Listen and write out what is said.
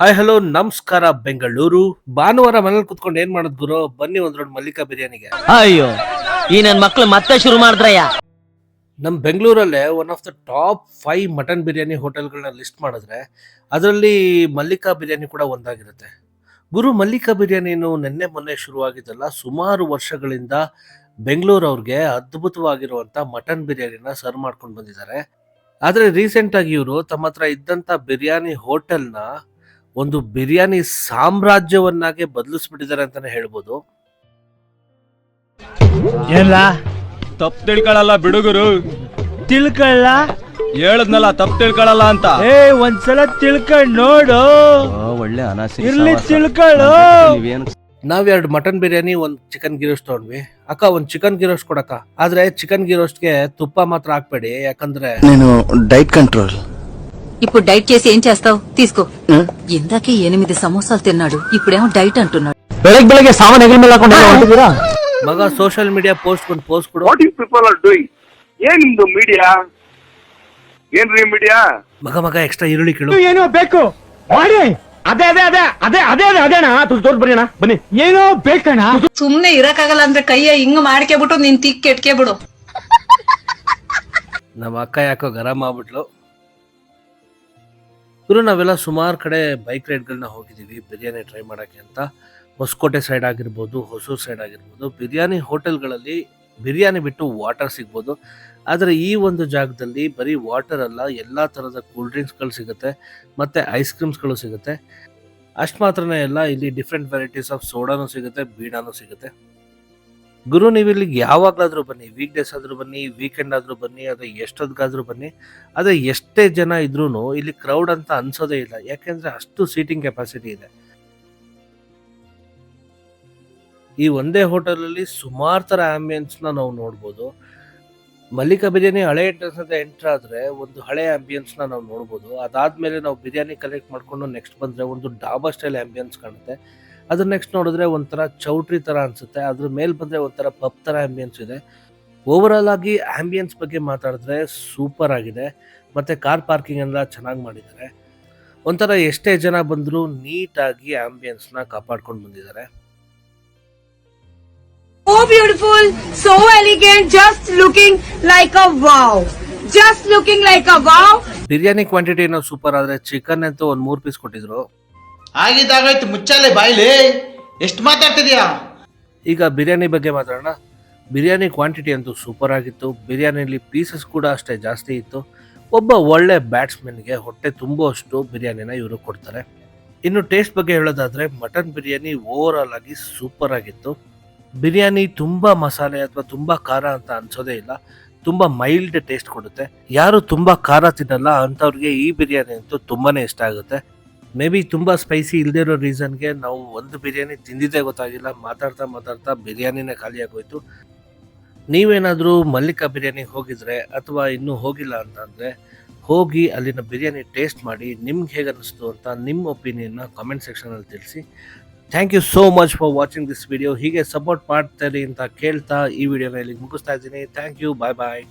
Hi hello ನಮಸ್ಕಾರ ಬೆಂಗಳೂರು. ಭಾನುವಾರ ಮನೇಲಿ ಕುತ್ಕೊಂಡು ಏನ್ ಮಾಡೋದ್ ಗುರು? ಬನ್ನಿ ಒಂದ್ ರೌಂಡ್ ಮಲ್ಲಿಕಾ ಬಿರಿಯಾನಿಗೆ. ಅಯ್ಯೋ ಈ ನನ್ ಮಕ್ಳು ಮತ್ತೆ ಶುರು ಮಾಡಿದ್ರಯ್ಯ? ನಮ್ಮ ಬೆಂಗಳೂರಲ್ಲೇ one of the top five mutton biryani ಹೋಟೆಲ್ಗಳನ್ನ list ಮಾಡಿದ್ರೆ ಅದರಲ್ಲಿ ಮಲ್ಲಿಕಾ ಬಿರಿಯಾನಿ ಕೂಡ ಒಂದಾಗಿರುತ್ತೆ. ಗುರು ಮಲ್ಲಿಕಾ ಬಿರಿಯಾನಿನು ನಿನ್ನೆ ಮೊನ್ನೆ ಶುರುವಾಗಿದ್ದಲ್ಲ. ಸುಮಾರು ವರ್ಷಗಳಿಂದ ಬೆಂಗಳೂರು ಅವ್ರಿಗೆ ಅದ್ಭುತವಾಗಿರುವಂತ ಮಟನ್ ಬಿರಿಯಾನಿನ ಸರ್ವ್ ಮಾಡ್ಕೊಂಡು ಬಂದಿದ್ದಾರೆ. ಆದರೆ ರೀಸೆಂಟ್ ಆಗಿ ಇವರು ತಮ್ಮ ಹತ್ರ ಇದ್ದಂತ ಬಿರಿಯಾನಿ ಹೋಟೆಲ್ನ ಒಂದು ಬಿರಿಯಾನಿ ಸಾಮ್ರಾಜ್ಯವನ್ನಾಗೆ ಬದಲಿಸ್ಬಿಟ್ಟಿದ್ದಾರೆ ಅಂತಾನೆ ಹೇಳ್ಬೋದು. ಎಲ್ಲ? ತಪ್ಪು ತಿಳ್ಕೊಳಲ್ಲ ಬಿಡುಗರು. ತಿಳ್ಕೊಳ್ಳ ಹೇಳದ್ನಲ್ಲ ತಪ್ಪು ತಿಳ್ಕೊಳಲ್ಲ ಅಂತ. ಏ ಒಂದ್ಸಲ ತಿಳ್ಕೊಂಡ್ ನೋಡು. ಒಳ್ಳೆ ಅನಾಸೆ ಇರ್ಲಿ ತಿಳ್ಕೊಳ್ಳು ನಾವ್ ಎರಡು ಮಟನ್ ಬಿರಿಯಾನಿ ಒಂದ್ ಚಿಕನ್ ಗಿರೋಸ್ಟ್ ತಗೊಂಡ್ವಿ. ಅಕ್ಕ ಒಂದ್ ಚಿಕನ್ ಗಿರೋಸ್ಟ್ ಕೊಡಕ್ಕ. ಆದ್ರೆ ಚಿಕನ್ ಗಿರೋಸ್ಟ್ಗೆ ತುಪ್ಪ ಮಾತ್ರ ಹಾಕ್ಬೇಡಿ ಯಾಕಂದ್ರೆ ನೀನು ಡೈಟ್ ಕಂಟ್ರೋಲ್. ఇప్పుడు డైట్ చేసి ఏం చేస్తావు తీసుకో ఇందాకే ఎనిమిది సమోసాలు తిన్నాడు ఇప్పుడేమో డైట్ అంటున్నాడు ಬೆಳಗ್ ಬೆಳಗ್ಗೆ ಸಾಮಾನ್ ಹೆಗಲ ಮೇಲೆ ಹಾಕೊಂಡು ಹೊಂಟಿದ್ದೀರಾ ಮಗ ಸೋಷಿಯಲ್ ಮೀಡಿಯಾ ಪೋಸ್ಟ್ ಒಂದು ಪೋಸ್ಟ್ ಕೊಡು what you people are doing ಏನ್ ನಿಮ್ದು ಮೀಡಿಯಾ ಏನ್ರಿ ಮೀಡಿಯಾ ಮಗ ಮಗ ಎಕ್ಸ್ಟ್ರಾ ಈರುಳ್ಳಿ ಕೇಳು ಏನೋ ಬೇಕು ಮಾಡಿ ಅದೇ ಅದೇ ಅದೇ ಅದೇ ಅದೇ ಅದೇ ಅದೇಣ ತೋರ್ಸ್ ಬರೀಣ ಬನ್ನಿ ಏನೋ ಬೇಕಣ್ಣ ಸುಮ್ನೆ ಇರಕ್ಕಾಗಲ್ಲ ಅಂದ್ರೆ ಕೈಯ ಹಿಂಗ್ ಮಾಡ್ಕೆಬಿಟ್ಟು ನೀನ್ ತಿಕ್ ಕೆಟ್ಕೆ ಬಿಡು ನಮ್ಮ ಅಕ್ಕ ಯಾಕೋ ಗರಂ ಆಗ್ಬಿಟ್ಲು ಗುರು ನಾವೆಲ್ಲ ಸುಮಾರು ಕಡೆ ಬೈಕ್ ರೈಡ್ಗಳನ್ನ ಹೋಗಿದ್ದೀವಿ. ಬಿರಿಯಾನಿ ಟ್ರೈ ಮಾಡೋಕ್ಕೆ ಅಂತ. ಹೊಸಕೋಟೆ ಸೈಡ್ ಆಗಿರ್ಬೋದು, ಹೊಸೂರು ಸೈಡ್ ಆಗಿರ್ಬೋದು, ಬಿರಿಯಾನಿ ಹೋಟೆಲ್ಗಳಲ್ಲಿ ಬಿರಿಯಾನಿ ಬಿಟ್ಟು ವಾಟರ್ ಸಿಗ್ಬೋದು. ಆದರೆ ಈ ಒಂದು ಜಾಗದಲ್ಲಿ ಬರೀ ವಾಟರ್ ಅಲ್ಲ, ಎಲ್ಲ ಥರದ ಕೂಲ್ ಡ್ರಿಂಕ್ಸ್ಗಳು ಸಿಗುತ್ತೆ, ಮತ್ತು ಐಸ್ ಕ್ರೀಮ್ಸ್ಗಳು ಸಿಗುತ್ತೆ. ಅಷ್ಟು ಮಾತ್ರನೇ ಅಲ್ಲ, ಇಲ್ಲಿ ಡಿಫ್ರೆಂಟ್ ವೆರೈಟೀಸ್ ಆಫ್ ಸೋಡಾನು ಸಿಗುತ್ತೆ, ಬೀಡಾನು ಸಿಗುತ್ತೆ. ಗುರು, ನೀವು ಇಲ್ಲಿಗೆ ಯಾವಾಗಲಾದರೂ ಬನ್ನಿ ವೀಕ್ ಡೇಸ್ ಆದರೂ ಬನ್ನಿ ವೀಕೆಂಡ್ ಆದರೂ ಬನ್ನಿ, ಅದು ಎಷ್ಟೊತ್ತಿಗಾದ್ರೂ ಬನ್ನಿ ಆದರೆ ಎಷ್ಟೇ ಜನ ಇದ್ರೂ ಇಲ್ಲಿ ಕ್ರೌಡ್ ಅಂತ ಅನ್ಸೋದೇ ಇಲ್ಲ. ಯಾಕೆಂದ್ರೆ ಅಷ್ಟು ಸೀಟಿಂಗ್ ಕೆಪಾಸಿಟಿ ಇದೆ. ಈ ಒಂದೇ ಹೋಟೆಲಲ್ಲಿ ಸುಮಾರು ಥರ ಆಂಬಿಯನ್ಸ್ನ ನಾವು ನೋಡ್ಬೋದು. ಮಲ್ಲಿಕಾ ಬಿರಿಯಾನಿ ಹಳೆ ಎಂಟ್ರೆನ್ಸ್ ಅಂತ ಎಂಟ್ರ್ ಆದರೆ ಒಂದು ಹಳೆ ಆಂಬಿಯನ್ಸ್ನ ನಾವು ನೋಡ್ಬೋದು. ಅದಾದಮೇಲೆ ನಾವು ಬಿರಿಯಾನಿ ಕಲೆಕ್ಟ್ ಮಾಡಿಕೊಂಡು ನೆಕ್ಸ್ಟ್ ಬಂದರೆ ಒಂದು ಡಾಬಾ ಸ್ಟೈಲ್ ಆಂಬಿಯನ್ಸ್ ಕಾಣುತ್ತೆ. ಅದ್ರ ನೆಕ್ಸ್ಟ್ ನೋಡಿದ್ರೆ ಒಂಥರ ಚೌಟ್ರಿ ಥರ ಅನಿಸುತ್ತೆ. ಅದ್ರ ಮೇಲೆ ಬಂದರೆ ಒಂಥರ ಪಬ್ ಥರ ಆಂಬಿಯನ್ಸ್ ಇದೆ. ಓವರಾಲ್ ಆಗಿ ಆಂಬಿಯನ್ಸ್ ಬಗ್ಗೆ ಮಾತಾಡಿದ್ರೆ ಸೂಪರ್ ಆಗಿದೆ. ಮತ್ತು ಕಾರ್ ಪಾರ್ಕಿಂಗ್ ಎಲ್ಲ ಚೆನ್ನಾಗಿ ಮಾಡಿದ್ದಾರೆ. ಒಂಥರ ಎಷ್ಟೇ ಜನ ಬಂದರೂ ನೀಟಾಗಿ ಆಂಬಿಯನ್ಸ್ನ ಕಾಪಾಡ್ಕೊಂಡು ಬಂದಿದ್ದಾರೆ. ಓ beautiful so elegant just looking like a wow just looking like a wow biryani quantity ಏನೋ ಸೂಪರ್ ಆದರೆ ಚಿಕನ್ ಅಂತೂ ಒಂದು ಮೂರು ಪೀಸ್ ಕೊಟ್ಟಿದ್ರು. ಆಗಿದ್ದಾಗಾಯ್ತು ಮುಚ್ಚಾಲೆ ಬಾಯ್ಲಿ? ಎಷ್ಟು ಮಾತಾಡ್ತಿದ್ಯಾ? ಈಗ ಬಿರಿಯಾನಿ ಬಗ್ಗೆ ಮಾತಾಡೋಣ. ಬಿರಿಯಾನಿ ಕ್ವಾಂಟಿಟಿ ಅಂತೂ ಸೂಪರ್ ಆಗಿತ್ತು. ಬಿರಿಯಾನಿಲಿ ಪೀಸಸ್ ಕೂಡ ಅಷ್ಟೇ ಜಾಸ್ತಿ ಇತ್ತು. ಒಬ್ಬ ಒಳ್ಳೆ ಬ್ಯಾಟ್ಸ್ಮನ್ಗೆ ಹೊಟ್ಟೆ ತುಂಬುವಷ್ಟು ಬಿರಿಯಾನಿನ ಇವರು ಕೊಡ್ತಾರೆ. ಇನ್ನು ಟೇಸ್ಟ್ ಬಗ್ಗೆ ಹೇಳೋದಾದರೆ ಮಟನ್ ಬಿರಿಯಾನಿ ಓವರ್ ಆಗಿ ಸೂಪರ್ ಆಗಿತ್ತು. ಬಿರಿಯಾನಿ ತುಂಬ ಮಸಾಲೆ ಅಥವಾ ತುಂಬ ಖಾರ ಅಂತ ಅನ್ಸೋದೇ ಇಲ್ಲ. ತುಂಬ ಮೈಲ್ಡ್ ಟೇಸ್ಟ್ ಕೊಡುತ್ತೆ. ಯಾರು ತುಂಬ ಖಾರ ತಿನ್ನಲ್ಲ ಅಂಥವ್ರಿಗೆ ಈ ಬಿರಿಯಾನಿ ಅಂತೂ ತುಂಬಾ ಇಷ್ಟ ಆಗುತ್ತೆ. ಮೇ ಬಿ ತುಂಬ ಸ್ಪೈಸಿ ಇಲ್ಲದೇ ಇರೋ ರೀಸನ್ಗೆ ನಾವು ಒಂದು ಬಿರಿಯಾನಿ ತಿಂದಿದ್ದೇ ಗೊತ್ತಾಗಿಲ್ಲ. ಮಾತಾಡ್ತಾ ಮಾತಾಡ್ತಾ ಬಿರಿಯಾನಿನೇ ಖಾಲಿ ಆಗೋಯ್ತು. ನೀವೇನಾದರೂ ಮಲ್ಲಿಕಾ ಬಿರಿಯಾನಿಗೆ ಹೋಗಿದ್ರೆ ಅಥವಾ ಇನ್ನೂ ಹೋಗಿಲ್ಲ ಅಂತಂದರೆ ಹೋಗಿ ಅಲ್ಲಿನ ಬಿರಿಯಾನಿ ಟೇಸ್ಟ್ ಮಾಡಿ ನಿಮ್ಗೆ ಹೇಗೆ ಅನ್ನಿಸ್ತು ಅಂತ ನಿಮ್ಮ ಒಪಿನಿಯನ್ನ ಕಾಮೆಂಟ್ ಸೆಕ್ಷನಲ್ಲಿ ತಿಳಿಸಿ. Thank you so much for watching this video ಹೀಗೆ ಸಪೋರ್ಟ್ ಮಾಡ್ತಾ ಇರಿ ಅಂತ ಕೇಳ್ತಾ ಈ ವಿಡಿಯೋನ ಇಲ್ಲಿಗೆ ಮುಗಿಸ್ತಾ ಇದ್ದೀನಿ. Thank you bye bye